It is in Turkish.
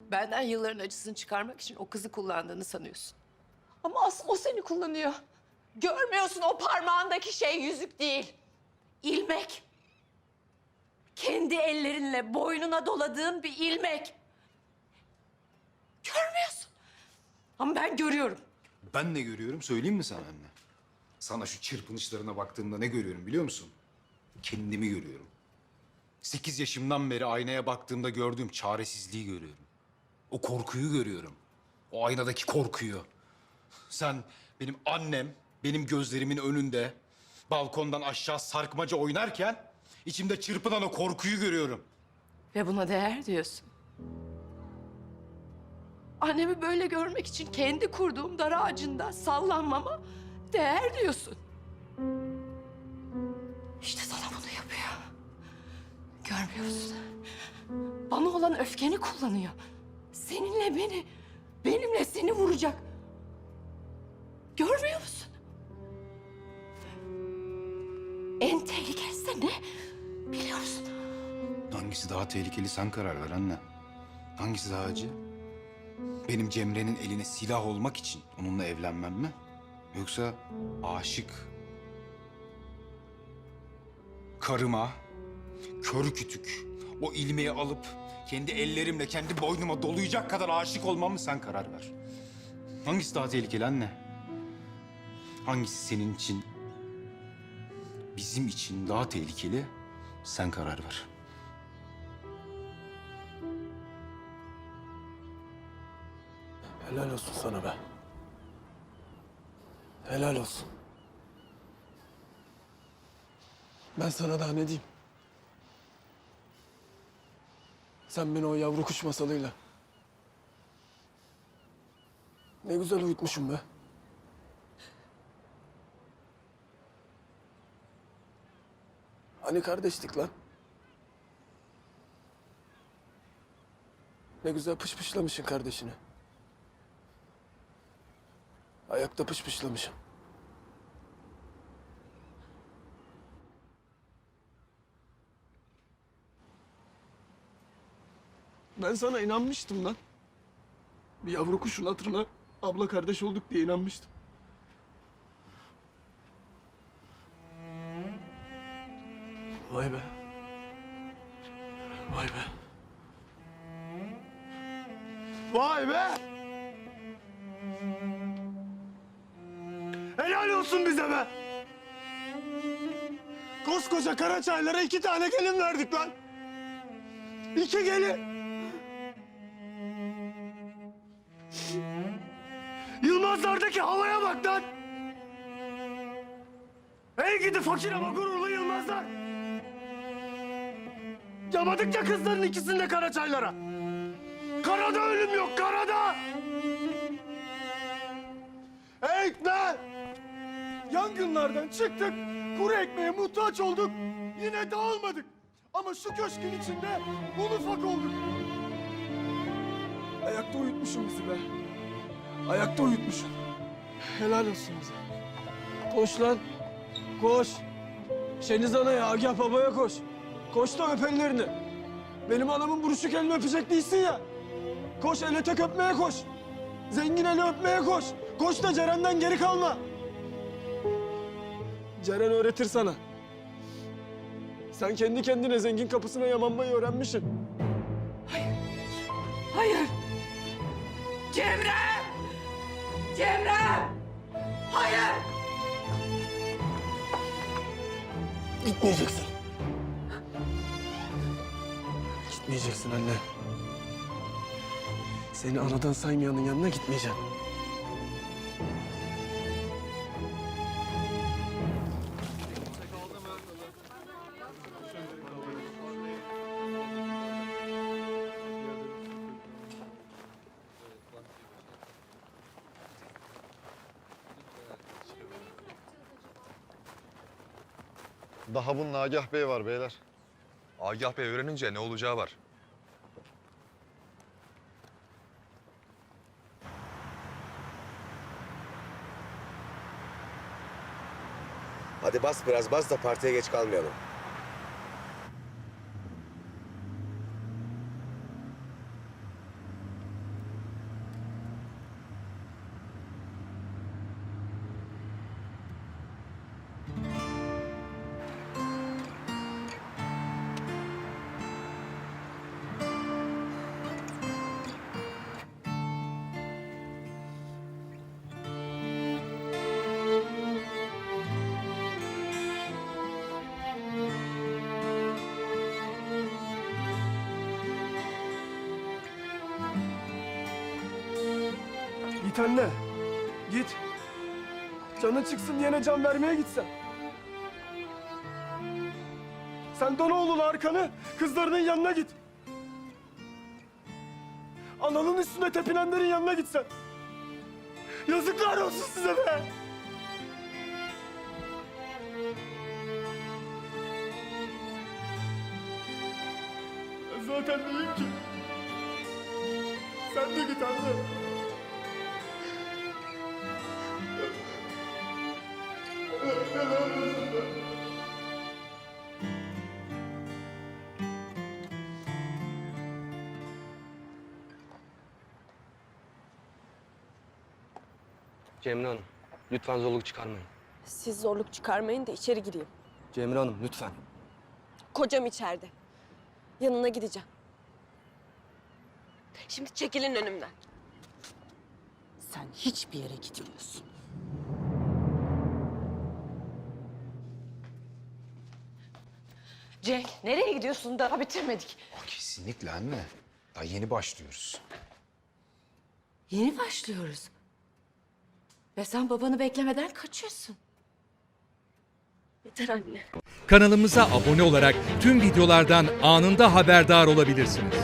Benden yılların acısını çıkarmak için o kızı kullandığını sanıyorsun. Ama asıl o seni kullanıyor. Görmüyorsun o parmağındaki şey yüzük değil. İlmek. Kendi ellerinle boynuna doladığın bir ilmek. Görmüyorsun. Ama ben görüyorum. Ben ne görüyorum söyleyeyim mi sana anne? Sana şu çırpınışlarına baktığımda ne görüyorum biliyor musun? Kendimi görüyorum. Sekiz yaşımdan beri aynaya baktığımda gördüğüm çaresizliği görüyorum. O korkuyu görüyorum. O aynadaki korkuyu. Sen benim annem, benim gözlerimin önünde balkondan aşağı sarkmaca oynarken içimde çırpınan o korkuyu görüyorum. Ve buna değer diyorsun. Annemi böyle görmek için kendi kurduğum dar ağacında sallanmama değer diyorsun. İşte sana bunu yapıyor. Görmüyor musun? Bana olan öfkeni kullanıyor. Seninle beni, benimle seni vuracak. Görmüyor musun? En tehlikelisi de ne? Biliyorsun. Hangisi daha tehlikeli sen karar ver anne. Hangisi daha acı? Benim Cemre'nin eline silah olmak için onunla evlenmem mi? Yoksa aşık karıma körü kütük o ilmeği alıp kendi ellerimle kendi boynuma dolayacak kadar aşık olmam mı sen karar ver. Hangisi daha tehlikeli anne? Hangisi senin için bizim için daha tehlikeli? Sen karar ver. Helal olsun sana be. Helal olsun. Ben sana daha ne diyeyim? Sen beni o yavru kuş masalıyla ne güzel uyutmuşum be. Hani kardeşlik lan? Ne güzel pışpışlamışsın kardeşini. Ayakta pışpışlamışım. Ben sana inanmıştım lan. Bir yavru kuşun hatırına abla kardeş olduk diye inanmıştım. Vay be. Vay be. Vay be! Helal olsun bize be! Koskoca Karaçaylara iki tane gelin verdik lan. İki gelin. Yılmazlardaki havaya bak lan. Ey gidi fakir ama gururlu Yılmazlar. Yamadıkça kızların ikisini de Karaçaylara. Karada ölüm yok, karada! Lan! Yangınlardan çıktık, kuru ekmeğe muhtaç olduk. Yine dağılmadık. Ama şu köşkün içinde un ufak olduk. Ayakta uyutmuşum bizi be. Ayakta uyutmuşum. Helal olsun bize. Koş lan. Koş. Şeniz Ana'ya, Agah Baba'ya koş. Koş da öp ellerini. Benim anamın buruşuk elini öpecek değilsin ya. Koş ele tek öpmeye koş. Zengin eli öpmeye koş. Koş da Ceren'den geri kalma. Ceren öğretir sana. Sen kendi kendine zengin kapısına yamanmayı öğrenmişsin. Hayır. Cemre! Cemre! Hayır! Gitmeyeceksin. Gitmeyeceksin anne. Seni anadan saymayanın yanına gitmeyeceğim. Daha bunun Agah Bey var beyler. Agah Bey öğrenince ne olacağı var. Hadi bas biraz bas da partiye geç kalmayalım. Git. Git. Canın çıksın diyene can vermeye gitsen. Sen dön oğlun arkanı, kızlarının yanına git. Ananın üstüne tepinenlerin yanına gitsen. Yazıklar olsun size be! Ben zaten neyim ki? Sen de git anne. Cemre Hanım, lütfen zorluk çıkarmayın. Siz zorluk çıkarmayın da içeri gireyim. Cemre Hanım, lütfen. Kocam içeride. Yanına gideceğim. Şimdi çekilin önümden. Sen hiçbir yere gitmiyorsun. Cenk nereye gidiyorsun daha bitirmedik. Kesinlikle anne. Daha yeni başlıyoruz. Yeni başlıyoruz. Ve sen babanı beklemeden kaçıyorsun. Yeter anne. Kanalımıza abone olarak tüm videolardan anında haberdar olabilirsiniz.